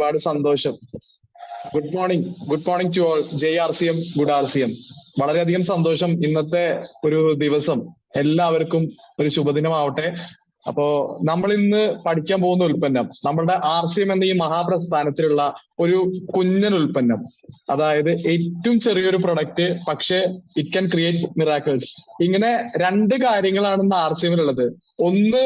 ഒരുപാട് സന്തോഷം. Good morning good morning to all J R C M good R C M വളരെയധികം സന്തോഷം ഇന്നത്തെ ഒരു ദിവസം. എല്ലാവർക്കും ഒരു ശുഭദിനമാവട്ടെ. അപ്പോ നമ്മൾ ഇന്ന് പഠിക്കാൻ പോകുന്ന ഉൽപ്പന്നം നമ്മുടെ ആർ സി എം എന്ന ഈ മഹാപ്രസ്ഥാനത്തിലുള്ള ഒരു കുഞ്ഞൻ ഉൽപ്പന്നം. അതായത് ഏറ്റവും ചെറിയൊരു പ്രൊഡക്റ്റ് പക്ഷേ ഇറ്റ് ക്യാൻ ക്രിയേറ്റ് മിറാക്കിൾസ് ഇങ്ങനെ രണ്ട് കാര്യങ്ങളാണ് ഇന്ന് ആർ സി എമ്മിലുള്ളത് ഒന്ന്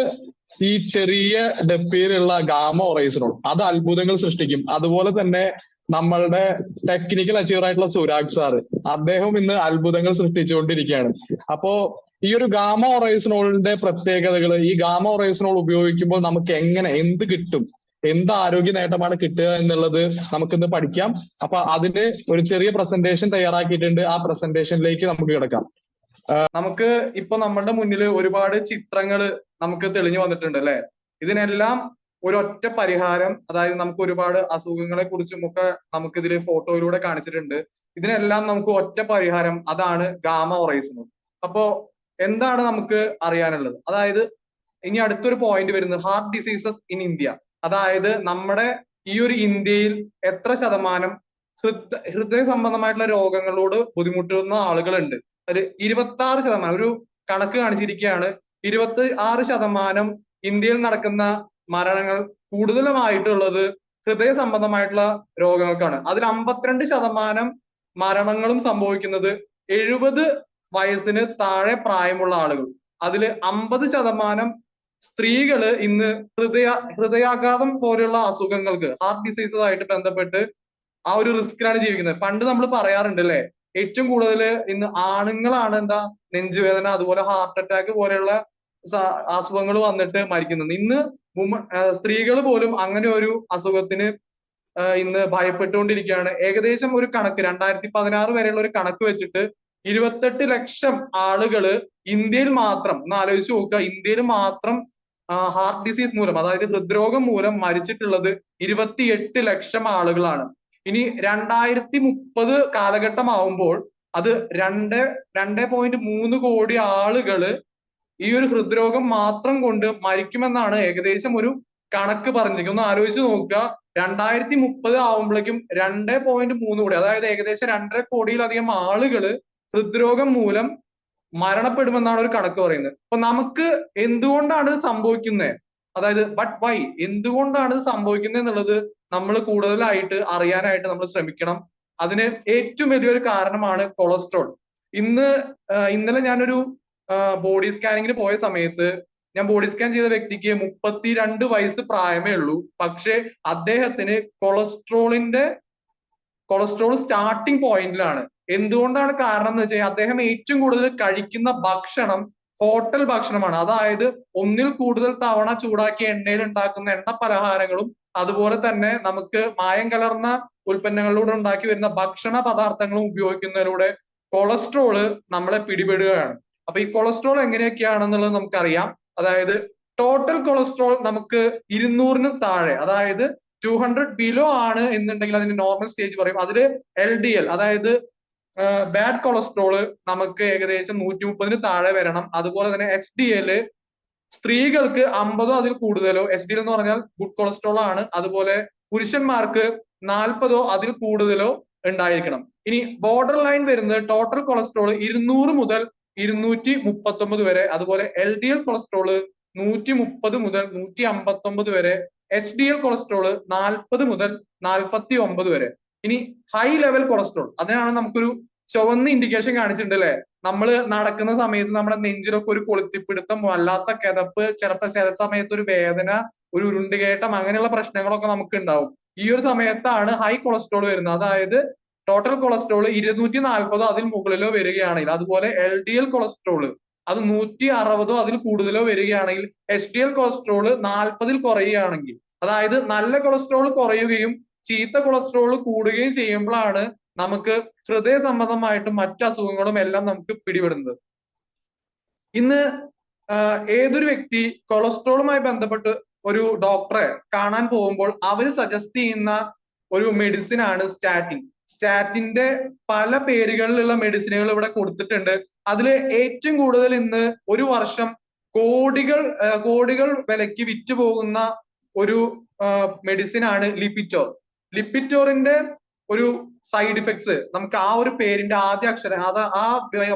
ഈ ചെറിയ ഡെപ്പിയിലുള്ള ഗാമ ഒറൈസറോൾ അത് അത്ഭുതങ്ങൾ സൃഷ്ടിക്കും. അതുപോലെ തന്നെ നമ്മളുടെ ടെക്നിക്കൽ അച്ചീവർ ആയിട്ടുള്ള സുരാഗ് സാറ് അദ്ദേഹം ഇന്ന് അത്ഭുതങ്ങൾ സൃഷ്ടിച്ചുകൊണ്ടിരിക്കുകയാണ്. അപ്പോ ഈ ഒരു ഗാമ ഒറൈസനോളിന്റെ പ്രത്യേകതകൾ ഈ ഗാമ ഒറൈസനോൾ ഉപയോഗിക്കുമ്പോൾ നമുക്ക് എങ്ങനെ എന്ത് കിട്ടും എന്ത് ആരോഗ്യ നേട്ടമാണ് കിട്ടുക എന്നുള്ളത് നമുക്കിന്ന് പഠിക്കാം. അപ്പൊ അതിന് ഒരു ചെറിയ പ്രസന്റേഷൻ തയ്യാറാക്കിയിട്ടുണ്ട്. ആ പ്രസന്റേഷനിലേക്ക് നമുക്ക് കിടക്കാം. നമുക്ക് ഇപ്പൊ നമ്മളുടെ മുന്നിൽ ഒരുപാട് ചിത്രങ്ങൾ നമുക്ക് തെളിഞ്ഞു വന്നിട്ടുണ്ട് അല്ലെ? ഇതിനെല്ലാം ഒരൊറ്റ പരിഹാരം അതായത് നമുക്ക് ഒരുപാട് അസുഖങ്ങളെ കുറിച്ചും ഒക്കെ നമുക്ക് ഇതിൽ ഫോട്ടോയിലൂടെ കാണിച്ചിട്ടുണ്ട്. ഇതിനെല്ലാം നമുക്ക് ഒറ്റ പരിഹാരം അതാണ് ഗാമ ഒറൈസിന് അപ്പോ എന്താണ് നമുക്ക് അറിയാനുള്ളത്? അതായത് ഇനി അടുത്തൊരു പോയിന്റ് വരുന്നത് ഹാർട്ട് ഡിസീസസ് ഇൻ ഇന്ത്യ അതായത് നമ്മുടെ ഈ ഒരു ഇന്ത്യയിൽ എത്ര ശതമാനം ഹൃദയ ഹൃദയ സംബന്ധമായിട്ടുള്ള രോഗങ്ങളോട് ബുദ്ധിമുട്ടുന്ന ആളുകളുണ്ട്. ഒരു ഇരുപത്തി ആറ് ശതമാനം ഒരു കണക്ക് കാണിച്ചിരിക്കുകയാണ്. ഇരുപത്തി ആറ് ശതമാനം ഇന്ത്യയിൽ നടക്കുന്ന മരണങ്ങൾ കൂടുതലുമായിട്ടുള്ളത് ഹൃദയ സംബന്ധമായിട്ടുള്ള രോഗങ്ങൾക്കാണ്. അതിൽ അമ്പത്തിരണ്ട് ശതമാനം മരണങ്ങളും സംഭവിക്കുന്നത് എഴുപത് വയസ്സിന് താഴെ പ്രായമുള്ള ആളുകൾ. അതിൽ അമ്പത് ശതമാനം സ്ത്രീകൾ ഇന്ന് ഹൃദയ ഹൃദയാഘാതം പോലെയുള്ള അസുഖങ്ങൾക്ക് ഹാർട്ട് ഡിസീസസ് ആയിട്ട് ബന്ധപ്പെട്ട് ആ ഒരു റിസ്കിലാണ് ജീവിക്കുന്നത്. പണ്ട് നമ്മൾ പറയാറുണ്ട് അല്ലെ ഏറ്റവും കൂടുതൽ ഇന്ന് ആണുങ്ങളാണ് എന്താ നെഞ്ചുവേദന അതുപോലെ ഹാർട്ട് അറ്റാക്ക് പോലെയുള്ള അസുഖങ്ങൾ വന്നിട്ട് മരിക്കുന്നത്. ഇന്ന് സ്ത്രീകൾ പോലും അങ്ങനെ ഒരു അസുഖത്തിന് ഇന്ന് ഭയപ്പെട്ടുകൊണ്ടിരിക്കുകയാണ്. ഏകദേശം ഒരു കണക്ക് രണ്ടായിരത്തി പതിനാറ് വരെയുള്ള ഒരു കണക്ക് വെച്ചിട്ട് ഇരുപത്തെട്ട് ലക്ഷം ആളുകൾ ഇന്ത്യയിൽ മാത്രം ഒന്ന് ആലോചിച്ച് നോക്കുക ഇന്ത്യയിൽ മാത്രം ഹാർട്ട് ഡിസീസ് മൂലം അതായത് ഹൃദ്രോഗം മൂലം മരിച്ചിട്ടുള്ളത് ഇരുപത്തിയെട്ട് ലക്ഷം ആളുകളാണ്. ഇനി രണ്ടായിരത്തി മുപ്പത് കാലഘട്ടമാവുമ്പോൾ അത് രണ്ട് രണ്ട് പോയിന്റ് മൂന്ന് കോടി ആളുകൾ ഈ ഒരു ഹൃദ്രോഗം മാത്രം കൊണ്ട് മരിക്കുമെന്നാണ് ഏകദേശം ഒരു കണക്ക് പറഞ്ഞിരിക്കുന്നത്. ഒന്ന് ആലോചിച്ച് നോക്കുക. രണ്ടായിരത്തി മുപ്പത് ആവുമ്പോഴേക്കും രണ്ട് പോയിന്റ് മൂന്ന് കോടി അതായത് ഏകദേശം രണ്ടര കോടിയിലധികം ആളുകൾ ഹൃദ്രോഗം മൂലം മരണപ്പെടുമെന്നാണ് ഒരു കണക്ക് പറയുന്നത്. അപ്പൊ നമുക്ക് എന്തുകൊണ്ടാണ് ഇത് സംഭവിക്കുന്നത് അതായത് ബട്ട് വൈ എന്തുകൊണ്ടാണ് ഇത് സംഭവിക്കുന്നത് എന്നുള്ളത് നമ്മൾ കൂടുതലായിട്ട് അറിയാനായിട്ട് നമ്മൾ ശ്രമിക്കണം. അതിന് ഏറ്റവും വലിയൊരു കാരണമാണ് കൊളസ്ട്രോൾ ഇന്ന് ഇന്നലെ ഞാനൊരു ബോഡി സ്കാനിങ്ങിന് പോയ സമയത്ത് ഞാൻ ബോഡി സ്കാൻ ചെയ്ത വ്യക്തിക്ക് മുപ്പത്തിരണ്ട് വയസ്സ് പ്രായമേ ഉള്ളൂ. പക്ഷെ അദ്ദേഹത്തിന് കൊളസ്ട്രോളിന്റെ കൊളസ്ട്രോൾ സ്റ്റാർട്ടിംഗ് പോയിന്റിലാണ് എന്തുകൊണ്ടാണ് കാരണം എന്ന് വെച്ചാൽ അദ്ദേഹം ഏറ്റവും കൂടുതൽ കഴിക്കുന്ന ഭക്ഷണം ഹോട്ടൽ ഭക്ഷണമാണ്. അതായത് ഒന്നിൽ കൂടുതൽ തവണ ചൂടാക്കിയ എണ്ണയിൽ ഉണ്ടാക്കുന്ന എണ്ണ പലഹാരങ്ങളും അതുപോലെ തന്നെ നമുക്ക് മായം കലർന്ന ഉൽപ്പന്നങ്ങളിലൂടെ ഉണ്ടാക്കി വരുന്ന ഭക്ഷണ പദാർത്ഥങ്ങളും ഉപയോഗിക്കുന്നതിലൂടെ കൊളസ്ട്രോൾ നമ്മളെ പിടിപെടുകയാണ്. അപ്പൊ ഈ കൊളസ്ട്രോൾ എങ്ങനെയൊക്കെയാണെന്നുള്ളത് നമുക്കറിയാം. അതായത് ടോട്ടൽ കൊളസ്ട്രോൾ നമുക്ക് ഇരുന്നൂറിന് താഴെ അതായത് ടു ഹൺഡ്രഡ് ബിലോ ആണ് എന്നുണ്ടെങ്കിൽ അതിന്റെ നോർമൽ സ്റ്റേജ് പറയും. അതിൽ എൽ ഡി എൽ അതായത് ബാഡ് കൊളസ്ട്രോൾ നമുക്ക് ഏകദേശം നൂറ്റി മുപ്പതിന് താഴെ വരണം. അതുപോലെ തന്നെ എച്ച് ഡി എൽ സ്ത്രീകൾക്ക് അമ്പതോ അതിൽ കൂടുതലോ എച്ച് ഡി എന്ന് പറഞ്ഞാൽ ഗുഡ് കൊളസ്ട്രോൾ ആണ്. അതുപോലെ പുരുഷന്മാർക്ക് നാൽപ്പതോ അതിൽ കൂടുതലോ ഉണ്ടായിരിക്കണം. ഇനി ബോർഡർ ലൈൻ വരുന്നത് ടോട്ടൽ കൊളസ്ട്രോൾ ഇരുന്നൂറ് മുതൽ ഇരുന്നൂറ്റി മുപ്പത്തൊമ്പത് വരെ അതുപോലെ എൽ ഡി എൽ കൊളസ്ട്രോൾ നൂറ്റി മുപ്പത് മുതൽ നൂറ്റി അമ്പത്തി ഒമ്പത് വരെ എച്ച് ഡി എൽ കൊളസ്ട്രോൾ നാൽപ്പത് മുതൽ നാൽപ്പത്തി ഒമ്പത് വരെ. ഇനി ഹൈ ലെവൽ കൊളസ്ട്രോൾ അതിനാണ് നമുക്കൊരു ചുവന്ന ഇൻഡിക്കേഷൻ കാണിച്ചിട്ടുണ്ട് അല്ലെ? നമ്മൾ നടക്കുന്ന സമയത്ത് നമ്മുടെ നെഞ്ചിലൊക്കെ ഒരു കൊളുത്തിപ്പിടുത്തം വല്ലാത്ത കിതപ്പ് ചിലപ്പോ ചില സമയത്ത് ഒരു വേദന ഒരു ഉരുണ്ടുകേട്ടം അങ്ങനെയുള്ള പ്രശ്നങ്ങളൊക്കെ നമുക്ക് ഉണ്ടാവും ഈ ഒരു സമയത്താണ് ഹൈ കൊളസ്ട്രോൾ വരുന്നത്. അതായത് ടോട്ടൽ കൊളസ്ട്രോൾ ഇരുന്നൂറ്റി നാൽപ്പതോ അതിൽ മുകളിലോ വരികയാണെങ്കിൽ അതുപോലെ എൽ ഡി എൽ കൊളസ്ട്രോൾ അത് നൂറ്റി അറുപതോ അതിൽ കൂടുതലോ വരികയാണെങ്കിൽ എച്ച് ഡി എൽ കൊളസ്ട്രോൾ നാൽപ്പതിൽ കുറയുകയാണെങ്കിൽ അതായത് നല്ല കൊളസ്ട്രോൾ കുറയുകയും ചീത്ത കൊളസ്ട്രോൾ കൂടുകയും ചെയ്യുമ്പോഴാണ് നമുക്ക് ഹൃദയ സംബന്ധമായിട്ടും മറ്റു അസുഖങ്ങളും എല്ലാം നമുക്ക് പിടിപെടുന്നത്. ഇന്ന് ഏതൊരു വ്യക്തി കൊളസ്ട്രോളുമായി ബന്ധപ്പെട്ട് ഒരു ഡോക്ടറെ കാണാൻ പോകുമ്പോൾ അവർ സജസ്റ്റ് ചെയ്യുന്ന ഒരു മെഡിസിൻ ആണ് സ്റ്റാറ്റിൻ സ്റ്റാറ്റിന്റെ പല പേരുകളിലുള്ള മെഡിസിനുകൾ ഇവിടെ കൊടുത്തിട്ടുണ്ട്. അതിൽ ഏറ്റവും കൂടുതൽ ഇന്ന് ഒരു വർഷം കോടികൾ കോടികൾ വിലയ്ക്ക് വിറ്റ് പോകുന്ന ഒരു മെഡിസിൻ ആണ് ലിപിറ്റോർ ലിപ്പിറ്റോറിന്റെ ഒരു സൈഡ് ഇഫക്ട്സ് നമുക്ക് ആ ഒരു പേരിന്റെ ആദ്യ അക്ഷരം അത് ആ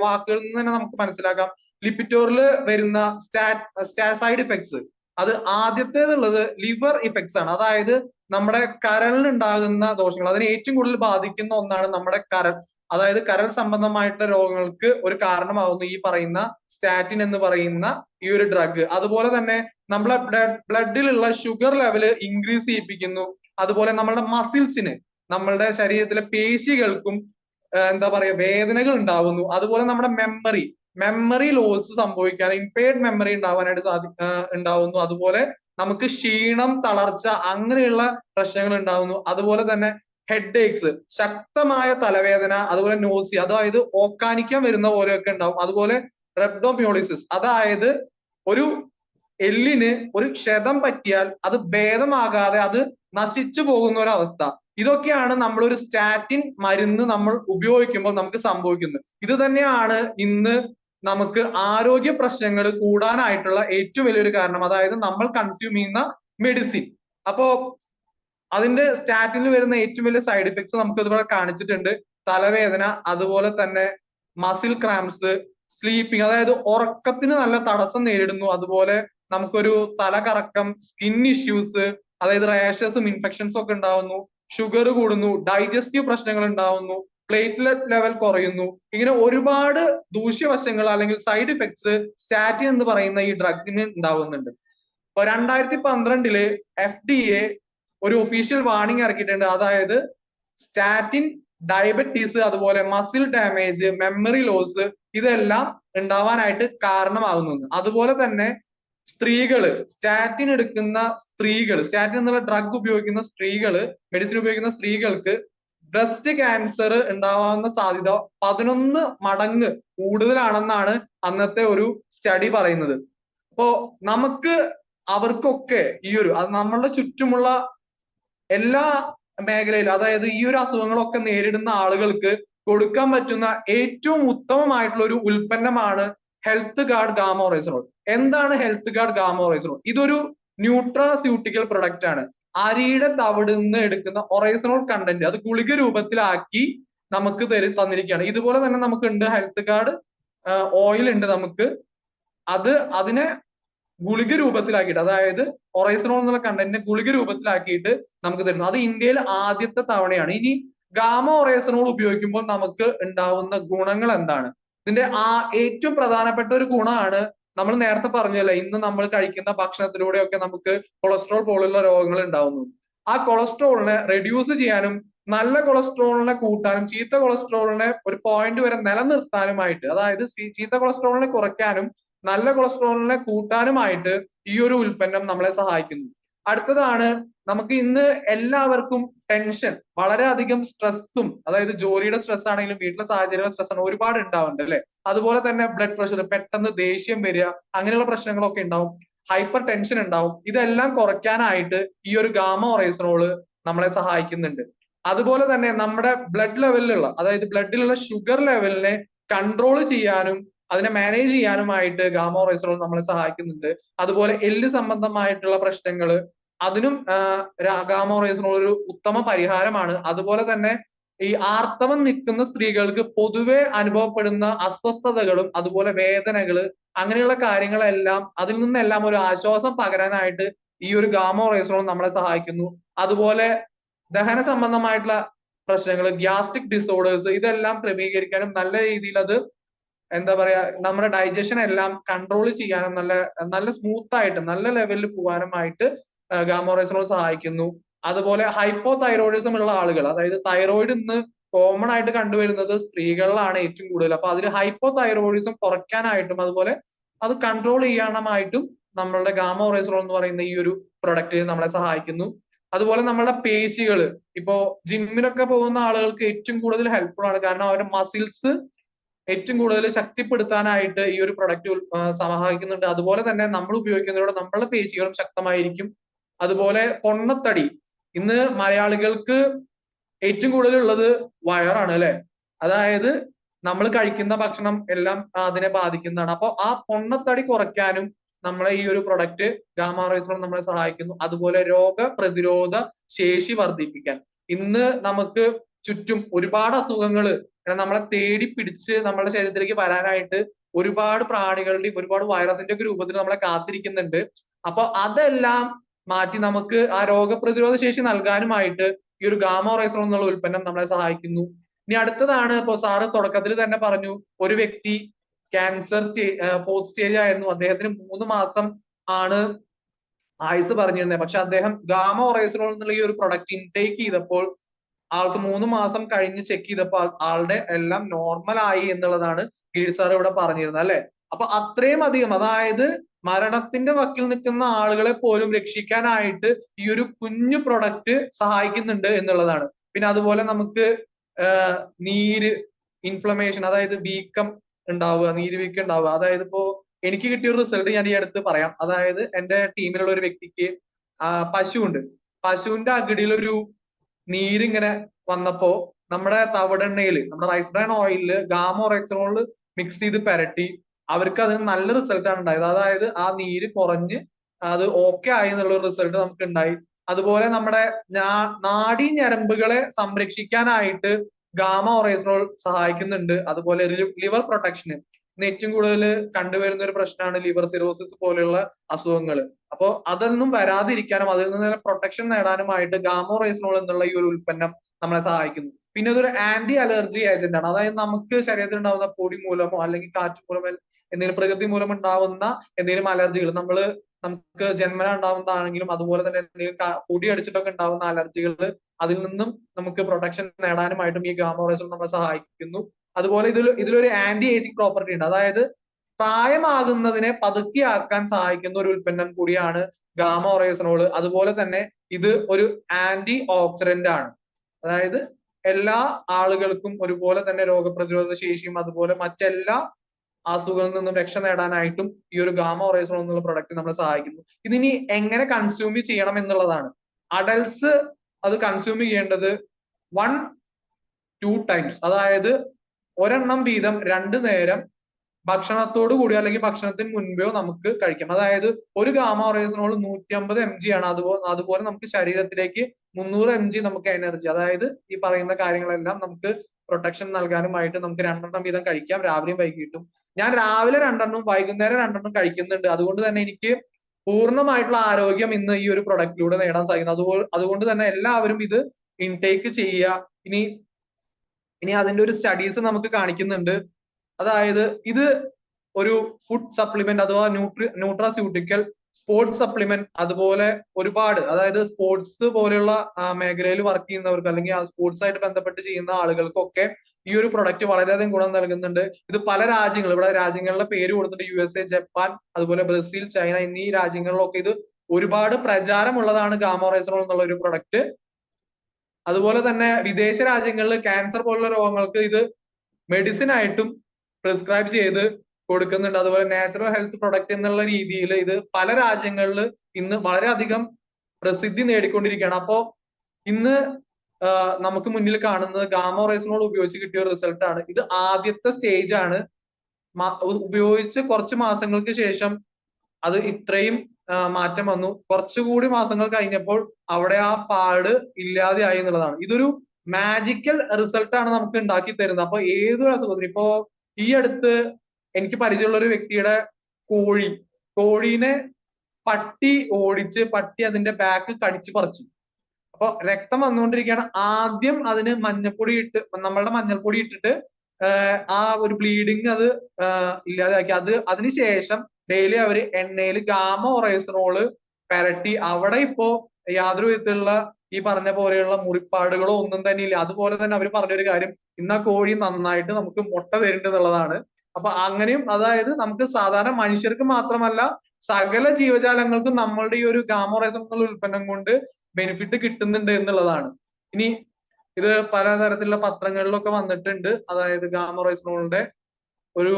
വാക്കുകളിൽ നിന്ന് തന്നെ നമുക്ക് മനസ്സിലാക്കാം. ലിപ്പിറ്റോറിൽ വരുന്ന സ്റ്റാ സൈഡ് ഇഫക്ട്സ് അത് ആദ്യത്തേതുള്ളത് ലിവർ ഇഫക്ട്സ് ആണ്. അതായത് നമ്മുടെ കരളിനുണ്ടാകുന്ന ദോഷങ്ങൾ അതിനെ ഏറ്റവും കൂടുതൽ ബാധിക്കുന്ന ഒന്നാണ് നമ്മുടെ കരൾ. അതായത് കരൾ സംബന്ധമായിട്ടുള്ള രോഗങ്ങൾക്ക് ഒരു കാരണമാകുന്നു ഈ പറയുന്ന സ്റ്റാറ്റിൻ എന്ന് പറയുന്ന ഈ ഒരു ഡ്രഗ് അതുപോലെ തന്നെ നമ്മളെ ബ്ലഡിലുള്ള ഷുഗർ ലെവൽ ഇൻക്രീസ് ചെയ്യിപ്പിക്കുന്നു. അതുപോലെ നമ്മളുടെ മസിൽസിന് നമ്മളുടെ ശരീരത്തിലെ പേശികൾക്കും എന്താ പറയുക വേദനകൾ ഉണ്ടാവുന്നു. അതുപോലെ നമ്മുടെ മെമ്മറി മെമ്മറി ലോസ് സംഭവിക്കാൻ ഇംപെയർഡ് മെമ്മറി ഉണ്ടാവാനായിട്ട് സാധി ഉണ്ടാവുന്നു. അതുപോലെ നമുക്ക് ക്ഷീണം തളർച്ച അങ്ങനെയുള്ള പ്രശ്നങ്ങൾ ഉണ്ടാവുന്നു. അതുപോലെ തന്നെ ഹെഡ് ഏക്സ് ശക്തമായ തലവേദന അതുപോലെ നോസി അതായത് ഓക്കാനിക്കാൻ വരുന്ന പോലെയൊക്കെ ഉണ്ടാവും. അതുപോലെ റെബ്ഡോമ്യോളിസിസ് അതായത് ഒരു എല്ലിന് ഒരു ക്ഷതം പറ്റിയാൽ അത് ഭേദമാകാതെ അത് നശിച്ചു പോകുന്ന ഒരു അവസ്ഥ ഇതൊക്കെയാണ് നമ്മൾ ഒരു സ്റ്റാറ്റിൻ മരുന്ന് നമ്മൾ ഉപയോഗിക്കുമ്പോൾ നമുക്ക് സംഭവിക്കുന്നത്. ഇത് തന്നെയാണ് ഇന്ന് നമുക്ക് ആരോഗ്യ പ്രശ്നങ്ങൾ കൂടാനായിട്ടുള്ള ഏറ്റവും വലിയൊരു കാരണം. അതായത് നമ്മൾ കൺസ്യൂം ചെയ്യുന്ന മെഡിസിൻ അപ്പോ അതിന്റെ സ്റ്റാറ്റിനിൽ വരുന്ന ഏറ്റവും വലിയ സൈഡ് എഫക്ട്സ് നമുക്ക് ഇതുപോലെ കാണിച്ചിട്ടുണ്ട്. തലവേദന അതുപോലെ തന്നെ മസിൽ ക്രാംസ് സ്ലീപ്പിംഗ് അതായത് ഉറക്കത്തിന് നല്ല തടസ്സം നേരിടുന്നു. അതുപോലെ നമുക്കൊരു തലകറക്കം സ്കിൻ ഇഷ്യൂസ് അതായത് റാഷസും ഇൻഫെക്ഷൻസും ഒക്കെ ഉണ്ടാവുന്നു ഷുഗർ കൂടുന്നു ഡൈജസ്റ്റീവ് പ്രശ്നങ്ങൾ ഉണ്ടാവുന്നു പ്ലേറ്റ്ലെറ്റ് ലെവൽ കുറയുന്നു. ഇങ്ങനെ ഒരുപാട് ദൂഷ്യവശങ്ങൾ അല്ലെങ്കിൽ സൈഡ് ഇഫക്ട്സ് സ്റ്റാറ്റിൻ എന്ന് പറയുന്ന ഈ ഡ്രഗിന് ഉണ്ടാവുന്നുണ്ട്. ഇപ്പൊ രണ്ടായിരത്തി പന്ത്രണ്ടിൽ എഫ് ഡി എ ഒരു ഒഫീഷ്യൽ വാർണിംഗ് ഇറക്കിയിട്ടുണ്ട്. അതായത് സ്റ്റാറ്റിൻ ഡയബറ്റീസ് അതുപോലെ മസിൽ ഡാമേജ് മെമ്മറി ലോസ് ഇതെല്ലാം ഉണ്ടാവാനായിട്ട് കാരണമാകുന്നു അതുപോലെ തന്നെ സ്ത്രീകൾ സ്റ്റാറ്റിൻ എടുക്കുന്ന സ്ത്രീകൾ സ്റ്റാറ്റിൻ എന്നുള്ള ഡ്രഗ് ഉപയോഗിക്കുന്ന സ്ത്രീകൾ മെഡിസിൻ ഉപയോഗിക്കുന്ന സ്ത്രീകൾക്ക് ബ്രസ്റ്റ് ക്യാൻസർ ഉണ്ടാവാവുന്ന സാധ്യത പതിനൊന്ന് മടങ്ങ് കൂടുതലാണെന്നാണ് അന്നത്തെ ഒരു സ്റ്റഡി പറയുന്നത്. അപ്പോ നമുക്ക് അവർക്കൊക്കെ ഈ ഒരു അത് നമ്മളുടെ ചുറ്റുമുള്ള എല്ലാ മേഖലയിലും അതായത് ഈ ഒരു അസുഖങ്ങളൊക്കെ നേരിടുന്ന ആളുകൾക്ക് കൊടുക്കാൻ പറ്റുന്ന ഏറ്റവും ഉത്തമമായിട്ടുള്ള ഒരു ഉൽപ്പന്നമാണ് ഹെൽത്ത് ഗാർഡ് ഗാമോറൈസറോൾ എന്താണ് ഹെൽത്ത് ഗാർഡ് ഗാമോറൈസറോൾ ഇതൊരു ന്യൂട്രാസ്യൂട്ടിക്കൽ പ്രൊഡക്റ്റ് ആണ്. അരിയുടെ തവിടുന്ന് എടുക്കുന്ന ഒറൈസറോൾ കണ്ടന്റ് അത് ഗുളിക രൂപത്തിലാക്കി നമുക്ക് തരും തന്നിരിക്കുകയാണ്. ഇതുപോലെ തന്നെ നമുക്ക് ഉണ്ട് ഹെൽത്ത് ഗാർഡ് ഓയിൽ ഉണ്ട് നമുക്ക്. അത് അതിനെ ഗുളിക രൂപത്തിലാക്കിയിട്ട് അതായത് ഒറൈസറോൾ എന്നുള്ള കണ്ടന്റിനെ ഗുളിക രൂപത്തിലാക്കിയിട്ട് നമുക്ക് തരുന്നു. അത് ഇന്ത്യയിൽ ആദ്യത്തെ തവണയാണ്. ഇനി ഗാമ ഒറൈസറോൾ ഉപയോഗിക്കുമ്പോൾ നമുക്ക് ഉണ്ടാവുന്ന ഗുണങ്ങൾ എന്താണ്? ഇതിന്റെ ആ ഏറ്റവും പ്രധാനപ്പെട്ട ഒരു ഗുണമാണ് നമ്മൾ നേരത്തെ പറഞ്ഞല്ലോ ഇന്ന് നമ്മൾ കഴിക്കുന്ന ഭക്ഷണത്തിലൂടെയൊക്കെ നമുക്ക് കൊളസ്ട്രോൾ പോലുള്ള രോഗങ്ങൾ ഉണ്ടാവുന്നു. ആ കൊളസ്ട്രോളിനെ റെഡ്യൂസ് ചെയ്യാനും നല്ല കൊളസ്ട്രോളിനെ കൂട്ടാനും ചീത്ത കൊളസ്ട്രോളിനെ ഒരു പോയിന്റ് വരെ നിലനിർത്താനുമായിട്ട് അതായത് ചീത്ത കൊളസ്ട്രോളിനെ കുറയ്ക്കാനും നല്ല കൊളസ്ട്രോളിനെ കൂട്ടാനുമായിട്ട് ഈ ഒരു ഉൽപ്പന്നം നമ്മളെ സഹായിക്കുന്നു. അടുത്തതാണ് നമുക്ക് ഇന്ന് എല്ലാവർക്കും ടെൻഷൻ വളരെയധികം സ്ട്രെസ്സും അതായത് ജോലിയുടെ സ്ട്രെസ് ആണെങ്കിലും വീട്ടിലെ സാഹചര്യങ്ങളുടെ സ്ട്രെസ് ആണ് ഒരുപാട് ഉണ്ടാവുന്നുണ്ട് അല്ലെ? അതുപോലെ തന്നെ ബ്ലഡ് പ്രഷർ പെട്ടെന്ന് ദേഷ്യം വരിക അങ്ങനെയുള്ള പ്രശ്നങ്ങളൊക്കെ ഉണ്ടാവും. ഹൈപ്പർ ടെൻഷൻ ഉണ്ടാവും. ഇതെല്ലാം കുറയ്ക്കാനായിട്ട് ഈ ഒരു ഗാമ ഒറൈസറോൾ നമ്മളെ സഹായിക്കുന്നുണ്ട്. അതുപോലെ തന്നെ നമ്മുടെ ബ്ലഡ് ലെവലിലുള്ള അതായത് ബ്ലഡിലുള്ള ഷുഗർ ലെവലിനെ കൺട്രോൾ ചെയ്യാനും അതിനെ മാനേജ് ചെയ്യാനുമായിട്ട് ഗാമോ റൈസറോൾ നമ്മളെ സഹായിക്കുന്നുണ്ട്. അതുപോലെ എല്ല് സംബന്ധമായിട്ടുള്ള പ്രശ്നങ്ങൾ അതിനും ഗാമോ റൈസറോൾ ഒരു ഉത്തമ പരിഹാരമാണ്. അതുപോലെ തന്നെ ഈ ആർത്തവം നിൽക്കുന്ന സ്ത്രീകൾക്ക് പൊതുവെ അനുഭവപ്പെടുന്ന അസ്വസ്ഥതകളും അതുപോലെ വേദനകൾ അങ്ങനെയുള്ള കാര്യങ്ങളെല്ലാം അതിൽ നിന്നെല്ലാം ഒരു ആശ്വാസം പകരാനായിട്ട് ഈ ഒരു ഗാമോ റൈസറോൾ നമ്മളെ സഹായിക്കുന്നു. അതുപോലെ ദഹന സംബന്ധമായിട്ടുള്ള പ്രശ്നങ്ങൾ ഗ്യാസ്ട്രിക് ഡിസോർഡേഴ്സ് ഇതെല്ലാം ക്രമീകരിക്കാനും നല്ല രീതിയിൽ അത് എന്താ പറയാ നമ്മുടെ ഡൈജഷൻ എല്ലാം കൺട്രോൾ ചെയ്യാനും നല്ല നല്ല സ്മൂത്ത് ആയിട്ട് നല്ല ലെവലിൽ പോകാനുമായിട്ട് ഗാമോറൈസറോൾ സഹായിക്കുന്നു. അതുപോലെ ഹൈപ്പോ തൈറോയിഡിസം ഉള്ള ആളുകൾ അതായത് തൈറോയിഡ് ഇന്ന് കോമൺ ആയിട്ട് കണ്ടുവരുന്നത് സ്ത്രീകളിലാണ് ഏറ്റവും കൂടുതൽ. അപ്പൊ അതിൽ ഹൈപ്പോ തൈറോയിഡിസം കുറയ്ക്കാനായിട്ടും അതുപോലെ അത് കൺട്രോൾ ചെയ്യാനായിട്ടും നമ്മളുടെ ഗാമോറൈസറോൾ എന്ന് പറയുന്ന ഈ ഒരു പ്രൊഡക്റ്റ് നമ്മളെ സഹായിക്കുന്നു. അതുപോലെ നമ്മളുടെ പേശികൾ ഇപ്പോ ജിമ്മിനൊക്കെ പോകുന്ന ആളുകൾക്ക് ഏറ്റവും കൂടുതൽ ഹെൽപ്ഫുൾ ആണ്. കാരണം അവരുടെ മസിൽസ് ഏറ്റവും കൂടുതൽ ശക്തിപ്പെടുത്താനായിട്ട് ഈ ഒരു പ്രൊഡക്റ്റ് സഹായിക്കുന്നുണ്ട്. അതുപോലെ തന്നെ നമ്മൾ ഉപയോഗിക്കുന്നതിലൂടെ നമ്മളുടെ പേശികളും ശക്തമായിരിക്കും. അതുപോലെ പൊണ്ണത്തടി. ഇന്ന് മലയാളികൾക്ക് ഏറ്റവും കൂടുതൽ ഉള്ളത് വയറാണ് അല്ലെ? അതായത് നമ്മൾ കഴിക്കുന്ന ഭക്ഷണം എല്ലാം അതിനെ ബാധിക്കുന്നതാണ്. അപ്പോൾ ആ പൊണ്ണത്തടി കുറയ്ക്കാനും നമ്മളെ ഈ ഒരു പ്രൊഡക്റ്റ് ഗാമാറൈസർ നമ്മളെ സഹായിക്കുന്നു. അതുപോലെ രോഗ പ്രതിരോധ ശേഷി വർദ്ധിപ്പിക്കാൻ. ഇന്ന് നമുക്ക് ചുറ്റും ഒരുപാട് അസുഖങ്ങൾ നമ്മളെ തേടി പിടിച്ച് നമ്മുടെ ശരീരത്തിലേക്ക് വരാനായിട്ട് ഒരുപാട് പ്രാണികളുടെയും ഒരുപാട് വൈറസിന്റെ ഒക്കെ രൂപത്തിൽ നമ്മളെ കാത്തിരിക്കുന്നുണ്ട്. അപ്പൊ അതെല്ലാം മാറ്റി നമുക്ക് ആ രോഗപ്രതിരോധ ശേഷി നൽകാനുമായിട്ട് ഈ ഒരു ഗാമോറൈസോൾ എന്നുള്ള ഉൽപ്പന്നം നമ്മളെ സഹായിക്കുന്നു. ഇനി അടുത്തതാണ് ഇപ്പോൾ സാറ് തുടക്കത്തിൽ തന്നെ പറഞ്ഞു ഒരു വ്യക്തി ക്യാൻസർ സ്റ്റേ ഫോർത്ത് സ്റ്റേജ് ആയിരുന്നു. അദ്ദേഹത്തിന് മൂന്ന് മാസം ആണ് ആയുസ് പറഞ്ഞിരുന്നത് പക്ഷെ അദ്ദേഹം ഗാമ ഒറൈസറോൾ എന്നുള്ള ഈ ഒരു പ്രൊഡക്റ്റ് ഇൻടേക്ക് ചെയ്തപ്പോൾ ആൾക്ക് മൂന്ന് മാസം കഴിഞ്ഞ് ചെക്ക് ചെയ്തപ്പോൾ ആളുടെ എല്ലാം നോർമൽ ആയി എന്നുള്ളതാണ് ഗീഡ് സാർ ഇവിടെ പറഞ്ഞിരുന്നത് അല്ലെ? അപ്പൊ അത്രയും അധികം അതായത് മരണത്തിന്റെ വക്കിൽ നിൽക്കുന്ന ആളുകളെ പോലും രക്ഷിക്കാനായിട്ട് ഈ ഒരു കുഞ്ഞു പ്രൊഡക്റ്റ് സഹായിക്കുന്നുണ്ട് എന്നുള്ളതാണ്. പിന്നെ അതുപോലെ നമുക്ക് നീര് ഇൻഫ്ലമേഷൻ അതായത് വീക്കം ഉണ്ടാവുക നീര് വീക്കം ഉണ്ടാവുക. അതായത് ഇപ്പോ എനിക്ക് കിട്ടിയ ഒരു റിസൾട്ട് ഞാൻ ഈ അടുത്ത് പറയാം. അതായത് എന്റെ ടീമിലുള്ള ഒരു വ്യക്തിക്ക് പശുവുണ്ട്. പശുവിന്റെ അകിടിയിലൊരു നീരിങ്ങനെ വന്നപ്പോ നമ്മുടെ തവിടെണ്ണയിൽ നമ്മുടെ റൈസ് ബ്രാൻ ഓയിലിൽ ഗാമോറെക്സോണിൽ മിക്സ് ചെയ്ത് പെരട്ടി അവർക്ക് അതിന് നല്ല റിസൾട്ട് ആണ് ഉണ്ടായത്. അതായത് ആ നീര് കുറഞ്ഞ് അത് ഓക്കെ ആയി എന്നുള്ള റിസൾട്ട് നമുക്ക് ഉണ്ടായി. അതുപോലെ നമ്മുടെ നാഡീ ഞരമ്പുകളെ സംരക്ഷിക്കാനായിട്ട് ഗാമ ഒറൈസറോൾ സഹായിക്കുന്നുണ്ട്. അതുപോലെ ലിവർ പ്രൊട്ടക്ഷന്. ഏറ്റവും കൂടുതൽ കണ്ടുവരുന്ന ഒരു പ്രശ്നമാണ് ലിവർ സിറോസിസ് പോലെയുള്ള അസുഖങ്ങൾ അപ്പോൾ അതൊന്നും വരാതിരിക്കാനും അതിൽ നിന്ന് പ്രൊട്ടക്ഷൻ നേടാനുമായിട്ട് ഗാമോ റേസിനോൾ എന്നുള്ള ഈ ഒരു ഉൽപ്പന്നം നമ്മളെ സഹായിക്കുന്നു. പിന്നെ ഇതൊരു ആന്റി അലർജി ഏജന്റ് ആണ്. അതായത് നമുക്ക് ശരീരത്തിൽ ഉണ്ടാകുന്ന പൊടി മൂലമോ അല്ലെങ്കിൽ കാറ്റ് മൂലമോ എന്തെങ്കിലും പ്രകൃതി മൂലം ഉണ്ടാവുന്ന എന്തെങ്കിലും അലർജികൾ നമ്മൾ നമുക്ക് ജന്മന ഉണ്ടാവുന്നതാണെങ്കിലും അതുപോലെ തന്നെ എന്തെങ്കിലും പൊടി അടിച്ചിട്ടൊക്കെ ഉണ്ടാവുന്ന അലർജികൾ അതിൽ നിന്നും നമുക്ക് പ്രൊട്ടക്ഷൻ നേടാനുമായിട്ടും ഈ ഗാമോറൈസോൾ നമ്മളെ സഹായിക്കുന്നു. അതുപോലെ ഇതിൽ ഇതിലൊരു ആന്റി ഏജിങ് പ്രോപ്പർട്ടി ഉണ്ട്. അതായത് പ്രായമാകുന്നതിനെ പതുക്കിയാക്കാൻ സഹായിക്കുന്ന ഒരു ഉൽപ്പന്നം കൂടിയാണ് ഗാമ അതുപോലെ തന്നെ ഇത് ഒരു ആന്റി ഓക്സിഡന്റ് ആണ്. അതായത് എല്ലാ ആളുകൾക്കും ഒരുപോലെ തന്നെ രോഗപ്രതിരോധ ശേഷിയും അതുപോലെ മറ്റെല്ലാ അസുഖങ്ങളിൽ നിന്നും രക്ഷ നേടാനായിട്ടും ഈ ഒരു ഗാമ ഒറേസോൾ എന്നുള്ള പ്രൊഡക്റ്റ് നമ്മളെ സഹായിക്കുന്നു. ഇതിനി എങ്ങനെ കൺസ്യൂം ചെയ്യണം എന്നുള്ളതാണ്. അഡൽസ് അത് കൺസ്യൂം ചെയ്യേണ്ടത് വൺ ടു ടൈംസ് അതായത് ഒരെണ്ണം വീതം രണ്ടു നേരം ഭക്ഷണത്തോടു കൂടി അല്ലെങ്കിൽ ഭക്ഷണത്തിന് മുൻപോ നമുക്ക് കഴിക്കാം. അതായത് ഒരു ഗാമ ഒറേസനോൾ നൂറ്റി അമ്പത് എം ജി ആണ്. അതുപോലെ അതുപോലെ നമുക്ക് ശരീരത്തിലേക്ക് മുന്നൂറ് എം ജി നമുക്ക് എനർജി അതായത് ഈ പറയുന്ന കാര്യങ്ങളെല്ലാം നമുക്ക് പ്രൊട്ടക്ഷൻ നൽകാനുമായിട്ട് നമുക്ക് രണ്ടെണ്ണം വീതം കഴിക്കാം. രാവിലെയും വൈകിട്ടും ഞാൻ രാവിലെ രണ്ടെണ്ണം വൈകുന്നേരം രണ്ടെണ്ണം കഴിക്കുന്നുണ്ട്. അതുകൊണ്ട് തന്നെ എനിക്ക് പൂർണമായിട്ടുള്ള ആരോഗ്യം ഇന്ന് ഈ ഒരു പ്രൊഡക്റ്റിലൂടെ നേടാൻ സാധിക്കുന്നു. അതുപോലെ അതുകൊണ്ട് തന്നെ എല്ലാവരും ഇത് ഇൻടേക്ക് ചെയ്യുക. ഇനി ഇനി അതിന്റെ ഒരു സ്റ്റഡീസ് നമുക്ക് കാണിക്കുന്നുണ്ട്. അതായത് ഇത് ഒരു ഫുഡ് സപ്ലിമെന്റ് അഥവാ ന്യൂട്രി ന്യൂട്രാസ്യൂട്ടിക്കൽ സ്പോർട്സ് സപ്ലിമെന്റ് അതുപോലെ ഒരുപാട് അതായത് സ്പോർട്സ് പോലെയുള്ള മേഖലയിൽ വർക്ക് ചെയ്യുന്നവർക്ക് അല്ലെങ്കിൽ ആ സ്പോർട്സ് ആയിട്ട് ബന്ധപ്പെട്ട് ചെയ്യുന്ന ആളുകൾക്കൊക്കെ ഈ ഒരു പ്രൊഡക്റ്റ് വളരെയധികം ഗുണം നൽകുന്നുണ്ട്. ഇത് പല രാജ്യങ്ങൾ ഇവിടെ രാജ്യങ്ങളുടെ പേര് കൊടുത്തിട്ട് യു എസ് എ ജപ്പാൻ അതുപോലെ ബ്രസീൽ ചൈന എന്നീ രാജ്യങ്ങളിലൊക്കെ ഇത് ഒരുപാട് പ്രചാരമുള്ളതാണ് ഗാമോറൈസറോൾ എന്നുള്ള ഒരു പ്രൊഡക്റ്റ് അതുപോലെ തന്നെ വിദേശ രാജ്യങ്ങളിൽ ക്യാൻസർ പോലുള്ള രോഗങ്ങൾക്ക് ഇത് മെഡിസിൻ ആയിട്ടും പ്രിസ്ക്രൈബ് ചെയ്ത് കൊടുക്കുന്നുണ്ട്. അതുപോലെ നാച്ചുറൽ ഹെൽത്ത് പ്രൊഡക്റ്റ് എന്നുള്ള രീതിയിൽ ഇത് പല രാജ്യങ്ങളിൽ ഇന്ന് വളരെയധികം പ്രസിദ്ധി നേടിക്കൊണ്ടിരിക്കുകയാണ്. അപ്പോ ഇന്ന് നമുക്ക് മുന്നിൽ കാണുന്നത് ഗാമോറൈസിനോട് ഉപയോഗിച്ച് കിട്ടിയ ഒരു റിസൾട്ട് ആണ്. ഇത് ആദ്യത്തെ സ്റ്റേജ് ആണ്. ഉപയോഗിച്ച് കുറച്ച് മാസങ്ങൾക്ക് ശേഷം അത് ഇത്രയും മാറ്റം വന്നു. കുറച്ചുകൂടി മാസങ്ങൾ കഴിഞ്ഞപ്പോൾ അവിടെ ആ പാട് ഇല്ലാതെയായി എന്നുള്ളതാണ്. ഇതൊരു മാജിക്കൽ റിസൾട്ടാണ് നമുക്ക് ഉണ്ടാക്കി തരുന്നത്. അപ്പൊ ഏതൊരു അസുഖത്തിന് ഇപ്പോ ഈ അടുത്ത് എനിക്ക് പരിചയമുള്ള ഒരു വ്യക്തിയുടെ കോഴി കോഴീനെ പട്ടി ഓടിച്ച് പട്ടി അതിന്റെ ബാക്ക് കടിച്ചു പറിച്ചു. അപ്പൊ രക്തം വന്നുകൊണ്ടിരിക്കുകയാണ്. ആദ്യം അതിന് മഞ്ഞപ്പൊടി ഇട്ട് നമ്മളുടെ മഞ്ഞൾപ്പൊടി ഇട്ടിട്ട് ആ ഒരു ബ്ലീഡിങ് അത് ഇല്ലാതാക്കി. അത് അതിനുശേഷം ഡെയിലി അവർ എണ്ണയിൽ ഗാമ ഒറൈസറോൾ പെരട്ടി അവിടെ ഇപ്പോ യാതൊരു വിധത്തിലുള്ള ഈ പറഞ്ഞ പോലെയുള്ള മുറിപ്പാടുകളോ ഒന്നും തന്നെ ഇല്ല. അതുപോലെ തന്നെ അവർ പറഞ്ഞൊരു കാര്യം ഇന്ന് ആ കോഴി നന്നായിട്ട് നമുക്ക് മുട്ട തരുന്നുണ്ട് എന്നുള്ളതാണ്. അപ്പൊ അങ്ങനെയും അതായത് നമുക്ക് സാധാരണ മനുഷ്യർക്ക് മാത്രമല്ല സകല ജീവജാലങ്ങൾക്കും നമ്മളുടെ ഈ ഒരു ഗാമോറൈസം എന്നുള്ള ഉൽപ്പന്നം കൊണ്ട് ബെനിഫിറ്റ് കിട്ടുന്നുണ്ട് എന്നുള്ളതാണ്. ഇനി ഇത് പലതരത്തിലുള്ള പത്രങ്ങളിലൊക്കെ വന്നിട്ടുണ്ട്. അതായത് ഗാമോറൈസനോളിന്റെ ഒരു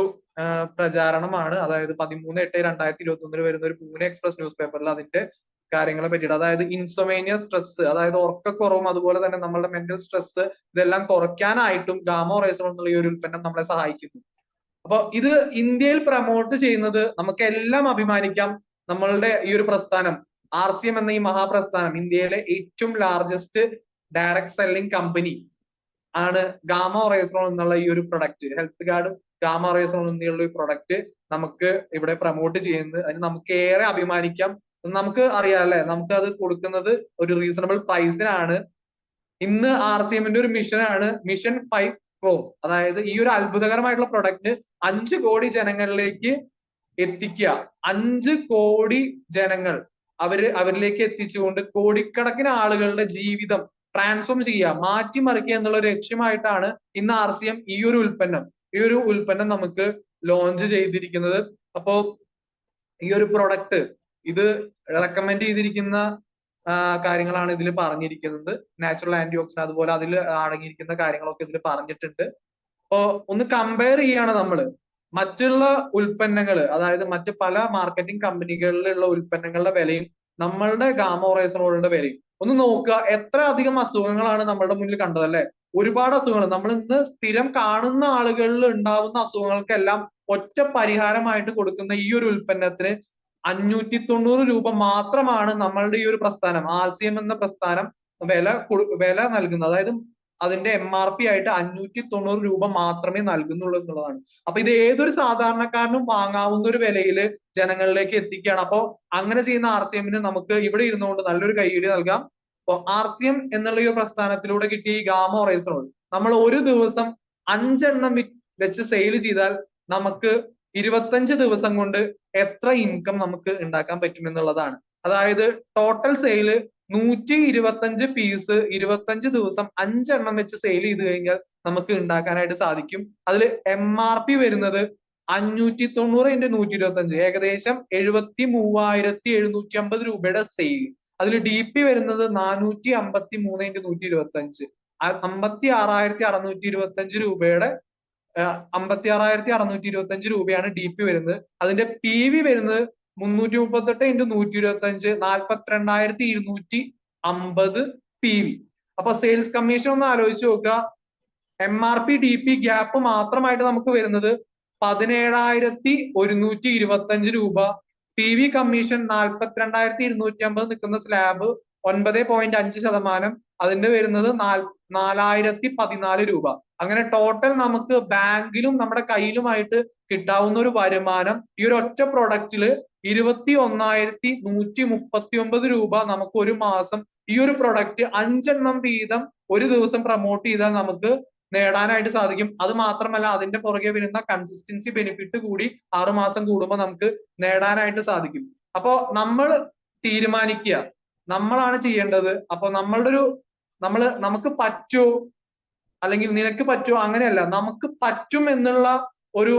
പ്രചാരണമാണ്. അതായത് പതിമൂന്ന് എട്ട് രണ്ടായിരത്തി ഇരുപത്തി ഒന്നിൽ വരുന്ന ഒരു പൂനെ എക്സ്പ്രസ് ന്യൂസ് പേപ്പറിൽ അതിന്റെ കാര്യങ്ങളെ പറ്റിയിട്ട്. അതായത് ഇൻസൊമേനിയ സ്ട്രെസ് അതായത് ഉറക്കക്കുറവും അതുപോലെ തന്നെ നമ്മളുടെ മെന്റൽ സ്ട്രെസ് ഇതെല്ലാം കുറയ്ക്കാനായിട്ടും ഗാമോറൈസനോൾ എന്നുള്ള ഈ ഒരു ഉൽപ്പന്നം നമ്മളെ സഹായിക്കുന്നു. അപ്പൊ ഇത് ഇന്ത്യയിൽ പ്രമോട്ട് ചെയ്യുന്നത് നമുക്ക് എല്ലാം അഭിമാനിക്കാം നമ്മളുടെ ഈ ഒരു പ്രസ്ഥാനം. ആർ സി എം എന്ന ഈ മഹാപ്രസ്ഥാനം ഇന്ത്യയിലെ ഏറ്റവും ലാർജസ്റ്റ് ഡയറക്ട് സെല്ലിംഗ് കമ്പനി ആണ് ഗാമ ഒറേസോൺ എന്നുള്ള ഈ ഒരു പ്രൊഡക്റ്റ് ഹെൽത്ത് കാർഡ് ഗാമ ഒറേസോൺ എന്നുള്ള ഈ പ്രൊഡക്റ്റ് നമുക്ക് ഇവിടെ പ്രൊമോട്ട് ചെയ്യുന്നത്. അതിന് നമുക്ക് ഏറെ അഭിമാനിക്കാം. നമുക്ക് അറിയാം അല്ലെ? നമുക്ക് അത് കൊടുക്കുന്നത് ഒരു റീസണബിൾ പ്രൈസിനാണ് ഇന്ന് ആർ സി എമ്മിന്റെ ഒരു മിഷനാണ് മിഷൻ ഫൈവ് പ്രോ അതായത് ഈ ഒരു അത്ഭുതകരമായിട്ടുള്ള പ്രൊഡക്റ്റ് അഞ്ച് കോടി ജനങ്ങളിലേക്ക് എത്തിക്കുക. അഞ്ച് കോടി ജനങ്ങൾ അവർ അവരിലേക്ക് എത്തിച്ചുകൊണ്ട് കോടിക്കണക്കിന് ആളുകളുടെ ജീവിതം ട്രാൻസ്ഫോം ചെയ്യുക മാറ്റിമറിക്കുക എന്നുള്ള ഒരു ലക്ഷ്യമായിട്ടാണ് ഇന്ന് ആർ സി എം ഈ ഒരു ഉൽപ്പന്നം ഈ ഒരു ഉൽപ്പന്നം നമുക്ക് ലോഞ്ച് ചെയ്തിരിക്കുന്നത്. അപ്പോ ഈ ഒരു പ്രൊഡക്റ്റ് ഇത് റെക്കമെൻഡ് ചെയ്തിരിക്കുന്ന കാര്യങ്ങളാണ് ഇതിൽ പറഞ്ഞിരിക്കുന്നത്. നാച്ചുറൽ ആന്റി ഓക്സിഡന്റ് അതുപോലെ അതിൽ അടങ്ങിയിരിക്കുന്ന കാര്യങ്ങളൊക്കെ ഇതിൽ പറഞ്ഞിട്ടുണ്ട്. അപ്പോ ഒന്ന് കമ്പയർ ചെയ്യാണ് നമ്മൾ മറ്റുള്ള ഉൽപ്പന്നങ്ങൾ അതായത് മറ്റ് പല മാർക്കറ്റിംഗ് കമ്പനികളിലുള്ള ഉൽപ്പന്നങ്ങളുടെ വിലയും നമ്മളുടെ ഗാമോറൈസറോളിന്റെ വിലയും. ഒന്ന് നോക്കുക എത്ര അധികം അസുഖങ്ങളാണ് നമ്മളുടെ മുന്നിൽ കണ്ടത് അല്ലെ? ഒരുപാട് അസുഖങ്ങൾ. നമ്മൾ ഇന്ന് സ്ഥിരം കാണുന്ന ആളുകളിൽ ഉണ്ടാവുന്ന അസുഖങ്ങൾക്കെല്ലാം ഒറ്റ പരിഹാരമായിട്ട് കൊടുക്കുന്ന ഈ ഒരു ഉൽപ്പന്നത്തിന് അഞ്ഞൂറ്റി തൊണ്ണൂറ് രൂപ മാത്രമാണ് നമ്മളുടെ ഈ ഒരു പ്രസ്ഥാനം ആർ സി എം എന്ന പ്രസ്ഥാനം വില വില നൽകുന്നത്. അതായത് അതിന്റെ എം ആർ പി ആയിട്ട് അഞ്ഞൂറ്റി തൊണ്ണൂറ് രൂപ മാത്രമേ നൽകുന്നുള്ളൂ എന്നുള്ളതാണ്. അപ്പൊ ഇത് ഏതൊരു സാധാരണക്കാരനും വാങ്ങാവുന്ന ഒരു വിലയിൽ ജനങ്ങളിലേക്ക് എത്തിക്കുകയാണ്. അപ്പോ അങ്ങനെ ചെയ്യുന്ന ആർ സി എമ്മിന് നമുക്ക് ഇവിടെ ഇരുന്നുകൊണ്ട് നല്ലൊരു കൈയിടി നൽകാം. അപ്പൊ ആർ സി എം എന്നുള്ള ഈ പ്രസ്ഥാനത്തിലൂടെ കിട്ടിയ ഈ ഗാമ റൈസറോൾ നമ്മൾ ഒരു ദിവസം അഞ്ചെണ്ണം വെച്ച് സെയിൽ ചെയ്താൽ നമുക്ക് ഇരുപത്തഞ്ച് ദിവസം കൊണ്ട് എത്ര ഇൻകം നമുക്ക് ഉണ്ടാക്കാൻ പറ്റും എന്നുള്ളതാണ്. അതായത് ടോട്ടൽ സെയിൽ നൂറ്റി ഇരുപത്തഞ്ച് പീസ് ഇരുപത്തഞ്ച് ദിവസം അഞ്ചെണ്ണം വെച്ച് സെയിൽ ചെയ്ത് കഴിഞ്ഞാൽ നമുക്ക് ഉണ്ടാക്കാനായിട്ട് സാധിക്കും. അതിൽ എം ആർ പി വരുന്നത് അഞ്ഞൂറ്റി തൊണ്ണൂറ് ഇന്റു നൂറ്റി ഇരുപത്തഞ്ച് ഏകദേശം എഴുപത്തി മൂവായിരത്തി എഴുന്നൂറ്റി അമ്പത് രൂപയുടെ സെയിൽ അതിൽ ഡി പി വരുന്നത് നാനൂറ്റി അമ്പത്തി മൂന്ന് ഇന്റു നൂറ്റി ഇരുപത്തഞ്ച് അമ്പത്തി ആറായിരത്തി അറുന്നൂറ്റി ഇരുപത്തഞ്ച് രൂപയുടെ അമ്പത്തി ആറായിരത്തി അറുന്നൂറ്റി ഇരുപത്തി അഞ്ച് രൂപയാണ് ഡി പി വരുന്നത്. അതിന്റെ പി വി വരുന്നത് മുന്നൂറ്റി മുപ്പത്തെട്ട് ഇന്റു നൂറ്റി ഇരുപത്തി അഞ്ച് നാൽപ്പത്തിരണ്ടായിരത്തി ഇരുന്നൂറ്റി അമ്പത് പി വി അപ്പൊ സെയിൽസ് കമ്മീഷൻ ഒന്ന് ആലോചിച്ച് നോക്കുക. M R P D P gap മാത്രമായിട്ട് നമുക്ക് വരുന്നത് പതിനേഴായിരത്തി ഒരുന്നൂറ്റി ഇരുപത്തി അഞ്ച് രൂപ. പി വി കമ്മീഷൻ നാൽപ്പത്തിരണ്ടായിരത്തി ഇരുന്നൂറ്റി അമ്പത് നിൽക്കുന്ന സ്ലാബ് ഒൻപത് പോയിന്റ് അഞ്ച് ശതമാനം. അതിന്റെ വരുന്നത് നാലായിരത്തി പതിനാല് രൂപ. അങ്ങനെ ടോട്ടൽ നമുക്ക് ബാങ്കിലും നമ്മുടെ കയ്യിലുമായിട്ട് കിട്ടാവുന്ന ഒരു വരുമാനം ഈ ഒരു ഒറ്റ പ്രൊഡക്റ്റിൽ ഇരുപത്തി ഒന്നായിരത്തി നൂറ്റി മുപ്പത്തി ഒമ്പത് രൂപ നമുക്ക് ഒരു മാസം ഈ ഒരു പ്രൊഡക്റ്റ് അഞ്ചെണ്ണം വീതം ഒരു ദിവസം പ്രൊമോട്ട് ചെയ്താൽ നമുക്ക് നേടാനായിട്ട് സാധിക്കും. അത് മാത്രമല്ല അതിന്റെ പുറകെ വരുന്ന കൺസിസ്റ്റൻസി ബെനിഫിറ്റ് കൂടി ആറുമാസം കൂടുമ്പോൾ നമുക്ക് നേടാനായിട്ട് സാധിക്കും. അപ്പോ നമ്മൾ തീരുമാനിക്കുക. നമ്മളാണ് ചെയ്യേണ്ടത്. അപ്പൊ നമ്മളുടെ ഒരു നമ്മൾ നമുക്ക് പറ്റൂ അല്ലെങ്കിൽ നിനക്ക് പറ്റുമോ അങ്ങനെയല്ല. നമുക്ക് പറ്റും എന്നുള്ള ഒരു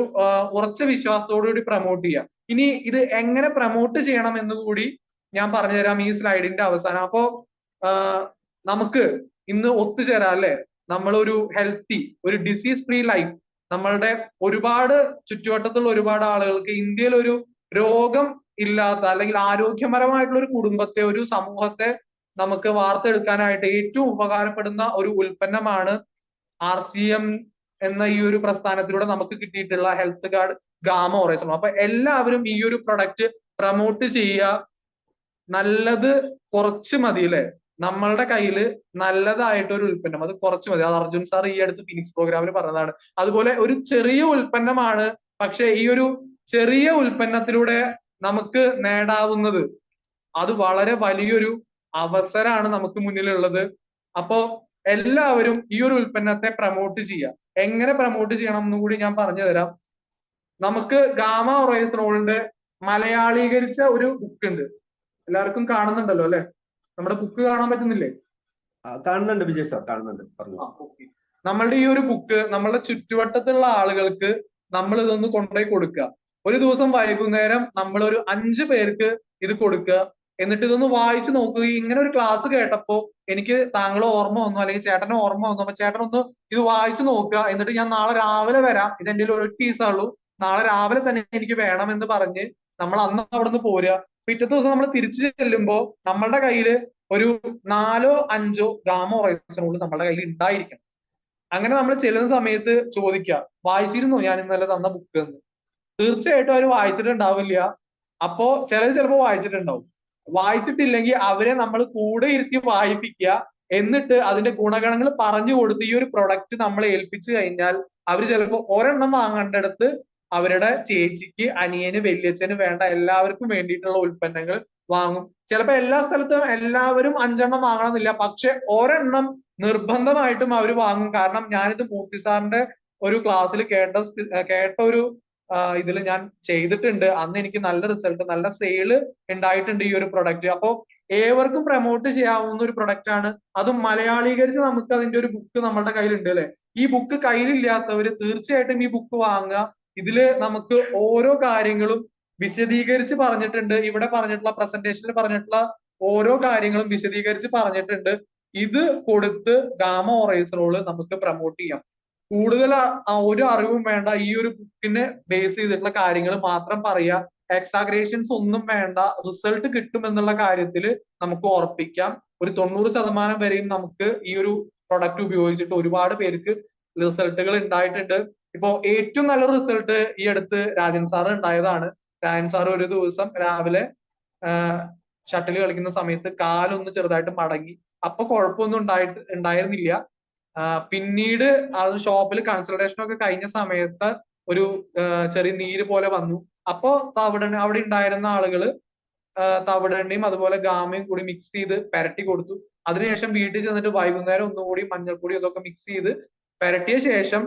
ഉറച്ച വിശ്വാസത്തോടു കൂടി പ്രൊമോട്ട് ചെയ്യുക ഇനി ഇത് എങ്ങനെ പ്രമോട്ട് ചെയ്യണം എന്ന് കൂടി ഞാൻ പറഞ്ഞുതരാം ഈ സ്ലൈഡിന്റെ അവസാനം. അപ്പോ നമുക്ക് ഇന്ന് ഒത്തുചേരാം അല്ലെ? നമ്മളൊരു ഹെൽത്തി ഒരു ഡിസീസ് ഫ്രീ ലൈഫ് നമ്മളുടെ ഒരുപാട് ചുറ്റുവട്ടത്തുള്ള ഒരുപാട് ആളുകൾക്ക് ഇന്ത്യയിൽ ഒരു രോഗം ഇല്ലാത്ത അല്ലെങ്കിൽ ആരോഗ്യപരമായിട്ടുള്ള ഒരു കുടുംബത്തെ ഒരു സമൂഹത്തെ നമുക്ക് വാർത്തെടുക്കാനായിട്ട് ഏറ്റവും ഉപകാരപ്പെടുന്ന ഒരു ഉൽപ്പന്നമാണ് ആർ സി എം എന്ന ഈ ഒരു പ്രസ്ഥാനത്തിലൂടെ നമുക്ക് കിട്ടിയിട്ടുള്ള ഹെൽത്ത് കാർഡ് ഗാമ ഓറേസൺ അപ്പൊ എല്ലാവരും ഈ ഒരു പ്രൊഡക്റ്റ് പ്രമോട്ട് ചെയ്യുക. നല്ലത് കുറച്ച് മതി അല്ലെ? നമ്മളുടെ കയ്യിൽ നല്ലതായിട്ട് ഒരു ഉൽപ്പന്നം. അത് കുറച്ച് മതി. അത് അർജുൻ സാർ ഈ അടുത്ത് ഫിനിക്സ് പ്രോഗ്രാമിൽ പറഞ്ഞതാണ്. അതുപോലെ ഒരു ചെറിയ ഉൽപ്പന്നമാണ്. പക്ഷെ ഈ ഒരു ചെറിയ ഉൽപ്പന്നത്തിലൂടെ നമുക്ക് നേടാവുന്നത്. അത് വളരെ വലിയൊരു അവസരമാണ് നമുക്ക് മുന്നിലുള്ളത്. അപ്പോ എല്ലാവരും ഈ ഒരു ഉൽപ്പന്നത്തെ പ്രമോട്ട് ചെയ്യുക. എങ്ങനെ പ്രൊമോട്ട് ചെയ്യണം എന്ന് കൂടി ഞാൻ പറഞ്ഞു തരാം. നമുക്ക് ഗാമ റോളിന്റെ മലയാളീകരിച്ച ഒരു ബുക്ക് ഉണ്ട്. എല്ലാവർക്കും കാണുന്നുണ്ടല്ലോ അല്ലെ? നമ്മുടെ ബുക്ക് കാണാൻ പറ്റുന്നില്ലേ? കാണുന്നുണ്ട് വിജയ് സാർ കാണുന്നുണ്ട്. നമ്മളുടെ ഈ ഒരു ബുക്ക് നമ്മളുടെ ചുറ്റുവട്ടത്തുള്ള ആളുകൾക്ക് നമ്മൾ ഇതൊന്ന് കൊണ്ടുപോയി കൊടുക്കുക. ഒരു ദിവസം വൈകുന്നേരം നമ്മൾ ഒരു അഞ്ച് പേർക്ക് ഇത് കൊടുക്കുക. എന്നിട്ട് ഇതൊന്ന് വായിച്ചു നോക്കുകയും ഇങ്ങനെ ഒരു ക്ലാസ് കേട്ടപ്പോ എനിക്ക് താങ്കളെ ഓർമ്മ വന്നു അല്ലെങ്കിൽ ചേട്ടനെ ഓർമ്മ വന്നു. അപ്പൊ ചേട്ടൻ ഒന്ന് ഇത് വായിച്ചു നോക്കുക. എന്നിട്ട് ഞാൻ നാളെ രാവിലെ വരാം. ഇത് എന്റെ ഒരു പീസേ ഉള്ളൂ. നാളെ രാവിലെ തന്നെ എനിക്ക് വേണം എന്ന് പറഞ്ഞ് നമ്മൾ അന്ന് അവിടുന്ന് പോരുക. പിറ്റത്തെ ദിവസം നമ്മൾ തിരിച്ചു ചെല്ലുമ്പോൾ നമ്മളുടെ കയ്യിൽ ഒരു നാലോ അഞ്ചോ ഗാമ ഓറൈസണോട് നമ്മുടെ കയ്യിൽ ഉണ്ടായിരിക്കണം. അങ്ങനെ നമ്മൾ ചെല്ലുന്ന സമയത്ത് ചോദിക്കുക വായിച്ചിരുന്നു? ഞാൻ ഇന്നലെ തന്ന ബുക്ക് എന്ന്? തീർച്ചയായിട്ടും അവർ വായിച്ചിട്ടുണ്ടാവില്ല. അപ്പോ ചിലർ ചിലപ്പോൾ വായിച്ചിട്ടുണ്ടാവും. വായിച്ചിട്ടില്ലെങ്കിൽ അവരെ നമ്മൾ കൂടെ ഇരുത്തി വായിപ്പിക്കുക എന്നിട്ട് അതിന്റെ ഗുണഗണങ്ങൾ പറഞ്ഞു കൊടുത്ത് ഈ ഒരു പ്രൊഡക്റ്റ് നമ്മളെ ഏൽപ്പിച്ചു കഴിഞ്ഞാൽ അവർ ചിലപ്പോൾ ഒരെണ്ണം വാങ്ങേണ്ടടുത്ത് അവരുടെ ചേച്ചിക്ക് അനിയന് വല്യച്ഛന് വേണ്ട എല്ലാവർക്കും വേണ്ടിയിട്ടുള്ള ഉൽപ്പന്നങ്ങൾ വാങ്ങും. ചിലപ്പോൾ എല്ലാ സ്ഥലത്തും എല്ലാവരും അഞ്ചെണ്ണം വാങ്ങണമെന്നില്ല പക്ഷെ ഒരെണ്ണം നിർബന്ധമായിട്ടും അവർ വാങ്ങും. കാരണം ഞാനിത് മൂർത്തി സാറിന്റെ ഒരു ക്ലാസ്സിൽ കേട്ട കേട്ട ഒരു ഇതിൽ ഞാൻ ചെയ്തിട്ടുണ്ട്. അന്ന് എനിക്ക് നല്ല റിസൾട്ട് നല്ല സെയിൽ ഉണ്ടായിട്ടുണ്ട് ഈ ഒരു പ്രൊഡക്റ്റ് അപ്പോൾ ഏവർക്കും പ്രൊമോട്ട് ചെയ്യാവുന്ന ഒരു പ്രൊഡക്റ്റ് ആണ്. അതും മലയാളീകരിച്ച് നമുക്ക് അതിന്റെ ഒരു ബുക്ക് നമ്മുടെ കയ്യിലുണ്ട് അല്ലെ? ഈ ബുക്ക് കയ്യിലില്ലാത്തവര് തീർച്ചയായിട്ടും ഈ ബുക്ക് വാങ്ങുക. ഇതിൽ നമുക്ക് ഓരോ കാര്യങ്ങളും വിശദീകരിച്ച് പറഞ്ഞിട്ടുണ്ട്. ഇവിടെ പറഞ്ഞിട്ടുള്ള പ്രസന്റേഷനിൽ പറഞ്ഞിട്ടുള്ള ഓരോ കാര്യങ്ങളും വിശദീകരിച്ച് പറഞ്ഞിട്ടുണ്ട്. ഇത് കൊടുത്ത് ഗാമ ഓറൈസറോൾ നമുക്ക് പ്രൊമോട്ട് ചെയ്യാം. കൂടുതൽ ഒരു അറിവും വേണ്ട. ഈ ഒരു ബുക്കിനെ ബേസ് ചെയ്തിട്ടുള്ള കാര്യങ്ങൾ മാത്രം പറയുക. എക്സാഗ്രേഷൻസ് ഒന്നും വേണ്ട. റിസൾട്ട് കിട്ടും എന്നുള്ള കാര്യത്തിൽ നമുക്ക് ഉറപ്പിക്കാം. ഒരു തൊണ്ണൂറ് ശതമാനം വരെയും നമുക്ക് ഈ ഒരു പ്രൊഡക്റ്റ് ഉപയോഗിച്ചിട്ട് ഒരുപാട് പേർക്ക് റിസൾട്ടുകൾ ഉണ്ടായിട്ടുണ്ട്. ഇപ്പോ ഏറ്റവും നല്ല റിസൾട്ട് ഈ അടുത്ത് രാജൻ സാർ ഉണ്ടായതാണ്. രാജൻ സാർ ഒരു ദിവസം രാവിലെ ഷട്ടിൽ കളിക്കുന്ന സമയത്ത് കാലൊന്ന് ചെറുതായിട്ട് മടങ്ങി. അപ്പൊ കുഴപ്പമൊന്നും ഉണ്ടായിട്ട് ഉണ്ടായിരുന്നില്ല. പിന്നീട് ആ ഷോപ്പിൽ കൺസൾട്ടേഷൻ ഒക്കെ കഴിഞ്ഞ സമയത്ത് ഒരു ചെറിയ നീര് പോലെ വന്നു. അപ്പോ തവിട അവിടെ ഉണ്ടായിരുന്ന ആളുകൾ തവിടണ്ണയും അതുപോലെ ഗാമയും കൂടി മിക്സ് ചെയ്ത് പെരട്ടി കൊടുത്തു. അതിനുശേഷം വീട്ടിൽ ചെന്നിട്ട് വൈകുന്നേരം ഒന്നുകൂടി മഞ്ഞൾപ്പൊടി അതൊക്കെ മിക്സ് ചെയ്ത് പെരട്ടിയ ശേഷം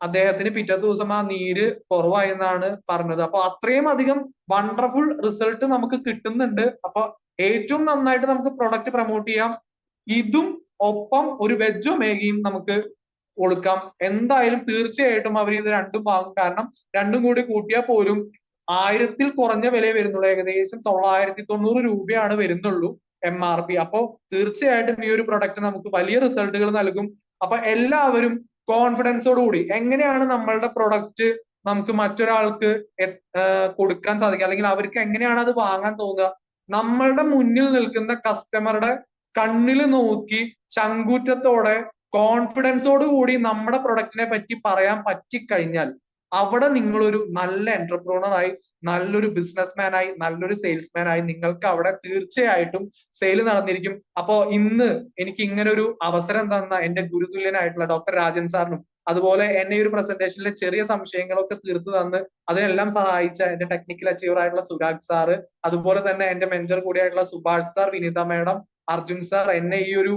അദ്ദേഹത്തിന് പിറ്റേ ദിവസം ആ നീര് കുറവായെന്നാണ് പറഞ്ഞത്. അപ്പൊ അത്രയും അധികം വണ്ടർഫുൾ റിസൾട്ട് നമുക്ക് കിട്ടുന്നുണ്ട്. അപ്പൊ ഏറ്റവും നന്നായിട്ട് നമുക്ക് പ്രൊഡക്റ്റ് പ്രൊമോട്ട് ചെയ്യാം. ഇതും ഒപ്പം ഒരു വെജോ മേഗിയും നമുക്ക് കൊടുക്കാം. എന്തായാലും തീർച്ചയായിട്ടും അവർ ഇത് രണ്ടും വാങ്ങും. കാരണം രണ്ടും കൂടി കൂട്ടിയാൽ പോലും ആയിരത്തിൽ കുറഞ്ഞ വില വരുന്നുള്ളൂ. ഏകദേശം തൊള്ളായിരത്തി തൊണ്ണൂറ് രൂപയാണ് വരുന്നുള്ളൂ എം ആർ പി അപ്പോ തീർച്ചയായിട്ടും ഈ ഒരു പ്രൊഡക്റ്റ് നമുക്ക് വലിയ റിസൾട്ടുകൾ നൽകും. അപ്പൊ എല്ലാവരും കോൺഫിഡൻസോട് കൂടി എങ്ങനെയാണ് നമ്മളുടെ പ്രൊഡക്റ്റ് നമുക്ക് മറ്റൊരാൾക്ക് കൊടുക്കാൻ സാധിക്കുക? അല്ലെങ്കിൽ അവർക്ക് എങ്ങനെയാണ് അത് വാങ്ങാൻ തോന്നുക? നമ്മളുടെ മുന്നിൽ നിൽക്കുന്ന കസ്റ്റമറുടെ കണ്ണിൽ നോക്കി ചങ്കൂറ്റത്തോടെ കോൺഫിഡൻസോട് കൂടി നമ്മുടെ പ്രൊഡക്റ്റിനെ പറ്റി പറയാൻ പറ്റിക്കഴിഞ്ഞാൽ അവിടെ നിങ്ങളൊരു നല്ല എന്റർപ്രണർ ആയി നല്ലൊരു ബിസിനസ്മാൻ ആയി നല്ലൊരു സെയിൽസ്മാൻ ആയി നിങ്ങൾക്ക് അവിടെ തീർച്ചയായിട്ടും സെയിൽ നടന്നിരിക്കും. അപ്പോ ഇന്ന് എനിക്ക് ഇങ്ങനെ ഒരു അവസരം തന്ന എന്റെ ഗുരുതുല്യനായിട്ടുള്ള ഡോക്ടർ രാജൻ സാറിനും അതുപോലെ എന്നെ ഒരു പ്രസന്റേഷനിലെ ചെറിയ സംശയങ്ങളൊക്കെ തീർത്തു തന്ന് അതിനെല്ലാം സഹായിച്ച എന്റെ ടെക്നിക്കൽ അച്ചീവർ ആയിട്ടുള്ള സുരാഗ് സാറ് അതുപോലെ തന്നെ എന്റെ mentor കൂടിയായിട്ടുള്ള Subhash sir Vineetha madam Arjun sir എന്നെ ഈ ഒരു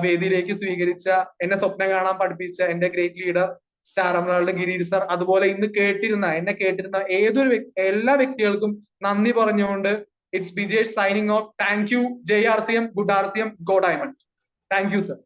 വേദിയിലേക്ക് സ്വീകരിച്ച എന്നെ സ്വപ്നം കാണാൻ പഠിപ്പിച്ച എന്റെ ഗ്രേറ്റ് ലീഡർ സ്റ്റാർ അമലാളുടെ ഗിരീഷ് സാർ അതുപോലെ ഇന്ന് കേട്ടിരുന്ന എന്നെ കേട്ടിരുന്ന ഏതൊരു എല്ലാ വ്യക്തികൾക്കും നന്ദി പറഞ്ഞുകൊണ്ട് it's Bijesh signing off thank you J R C M good R C M go diamond thank you sir